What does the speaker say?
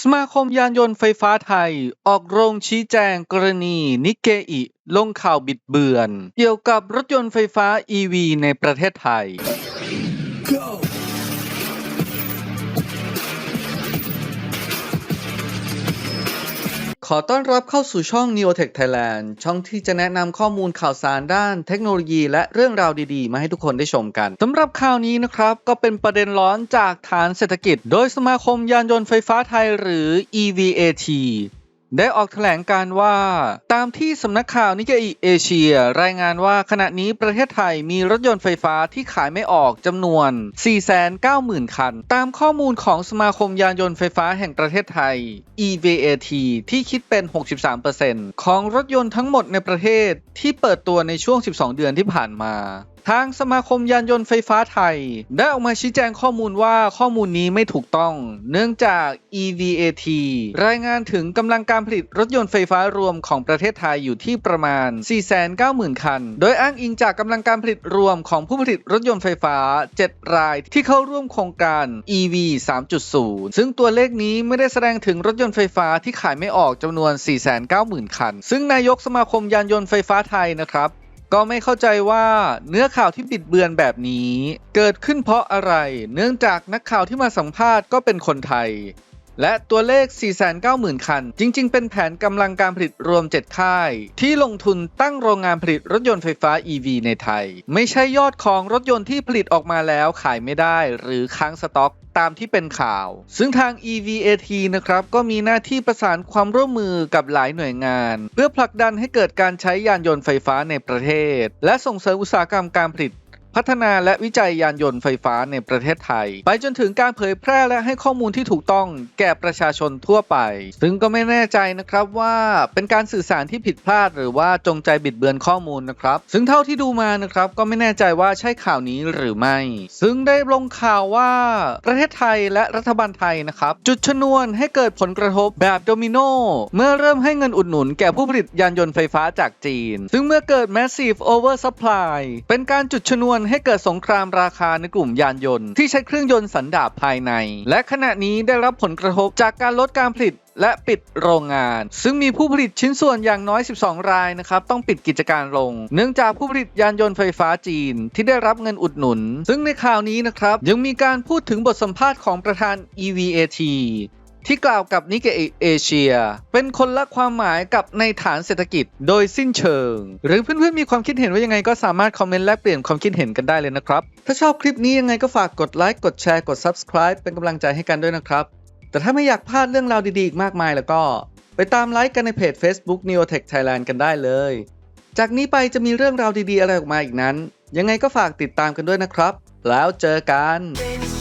สมาคมยานยนต์ไฟฟ้าไทย ออกโรงชี้แจงกรณีนิเกอิลงข่าวบิดเบือน เกี่ยวกับรถยนต์ไฟฟ้า EV ในประเทศไทย ขอต้อนรับเข้าสู่ช่อง Neotech Thailand ช่องที่จะแนะนำข้อมูลข่าวสารด้านเทคโนโลยีและเรื่องราวดีๆ มาให้ทุกคนได้ชมกันสำหรับข่าวนี้นะครับ ก็เป็นประเด็นร้อนจากฐานเศรษฐกิจ โดยสมาคมยานยนต์ไฟฟ้าไทยหรือ EVAT ได้ออกแถลงการว่า ตามที่สำนักข่าวนิกเอิเอเชีย รายงานว่าขณะนี้ประเทศไทยมีรถยนต์ไฟฟ้าที่ขายไม่ออกจำนวน 490,000 คัน ตามข้อมูลของสมาคมยานยนต์ไฟฟ้าแห่งประเทศไทย EVAT ที่คิดเป็น 63%ของรถยนต์ทั้งหมดในประเทศที่เปิดตัวในช่วง 12 เดือนที่ผ่านมา ทางสมาคมยานยนต์ไฟฟ้าไทย ได้ออกมาชี้แจงข้อมูลว่าข้อมูลนี้ไม่ถูกต้อง เนื่องจาก EVAT รายงานถึงกำลังการผลิตรถยนต์ไฟฟ้ารวมของประเทศไทยอยู่ที่ประมาณ 490,000 คัน โดยอ้างอิงจากกำลังการผลิตรวมของผู้ผลิตรถยนต์ไฟฟ้า 7 รายที่เข้าร่วมโครงการ EV 3.0 ซึ่งตัวเลขนี้ไม่ได้แสดงถึงรถยนต์ไฟฟ้าที่ขายไม่ออกจำนวน 490,000 คัน ซึ่งนายกสมาคมยานยนต์ไฟฟ้าไทยนะครับ ก็ไม่เข้าใจว่าเนื้อข่าวที่บิดเบือนแบบนี้ เกิดขึ้นเพราะอะไร เนื่องจากนักข่าวที่มาสัมภาษณ์ก็เป็นคนไทย และตัวเลข 490,000 คัน จริง ๆ เป็นแผนกำลังการผลิตรวม 7 ค่าย ที่ลงทุนตั้งโรงงานผลิตรถยนต์ไฟฟ้า EV ในไทย ไม่ใช่ยอดของรถยนต์ที่ผลิตออกมาแล้วขายไม่ได้หรือค้างสต็อกตามที่เป็นข่าว ซึ่งทาง EVAT นะครับ ก็มีหน้าที่ประสานความร่วมมือกับหลายหน่วยงาน เพื่อผลักดันให้เกิดการใช้ยานยนต์ไฟฟ้าในประเทศ และส่งเสริมอุตสาหกรรมการผลิต พัฒนาและวิจัยยานยนต์ไฟฟ้าในประเทศไทย ไปจนถึงการเผยแพร่และให้ข้อมูลที่ถูกต้องแก่ประชาชนทั่วไป ซึ่งก็ไม่แน่ใจนะครับว่าเป็นการสื่อสารที่ผิดพลาด หรือว่าจงใจบิดเบือนข้อมูลนะครับ ซึ่งเท่าที่ดูมานะครับก็ไม่แน่ใจว่าใช่ข่าวนี้หรือไม่ ซึ่งได้ลงข่าวว่าประเทศไทยและรัฐบาลไทยนะครับจุดชนวนให้เกิดผลกระทบแบบโดมิโนเมื่อเริ่มให้เงินอุดหนุนแก่ผู้ผลิตยานยนต์ไฟฟ้าจากจีน ซึ่งเมื่อเกิด massive oversupply เป็นการจุดชนวนให้เกิดสงครามราคาในกลุ่มยานยนต์ที่ใช้เครื่องยนต์สันดาปภายใน และขณะนี้ได้รับผลกระทบจากการลดการผลิตและปิดโรงงาน ซึ่งมีผู้ผลิตชิ้นส่วนอย่างน้อย 12 รายนะครับ ต้องปิดกิจการลง เนื่องจากผู้ผลิตยานยนต์ไฟฟ้าจีน ที่ได้รับเงินอุดหนุน ซึ่งในข่าวนี้นะครับ ยังมีการพูดถึงบทสัมภาษณ์ของประธาน EVAT ที่กล่าวกับนิกเกอเอเชีย เป็นคนละความหมายกับในฐานเศรษฐกิจโดยสิ้นเชิง หรือเพื่อนๆมีความคิดเห็นว่ายังไงก็สามารถคอมเมนต์แลกเปลี่ยนความคิดเห็นกันได้เลยนะครับ ถ้าชอบคลิปนี้ยังไงก็ฝากกดไลค์กดแชร์กด Subscribe เป็นกำลังใจให้กันด้วยนะครับ แต่ถ้าไม่อยากพลาดเรื่องราวดีๆอีกมากมายแล้วก็ ไปตามไลค์กันในเพจ Facebook Neotech Thailand กันได้เลย จากนี้ไปจะมีเรื่องราวดีๆอะไรออกมาอีกนั้น ยังไงก็ฝากติดตามกันด้วยนะครับ แล้วเจอกัน Dance.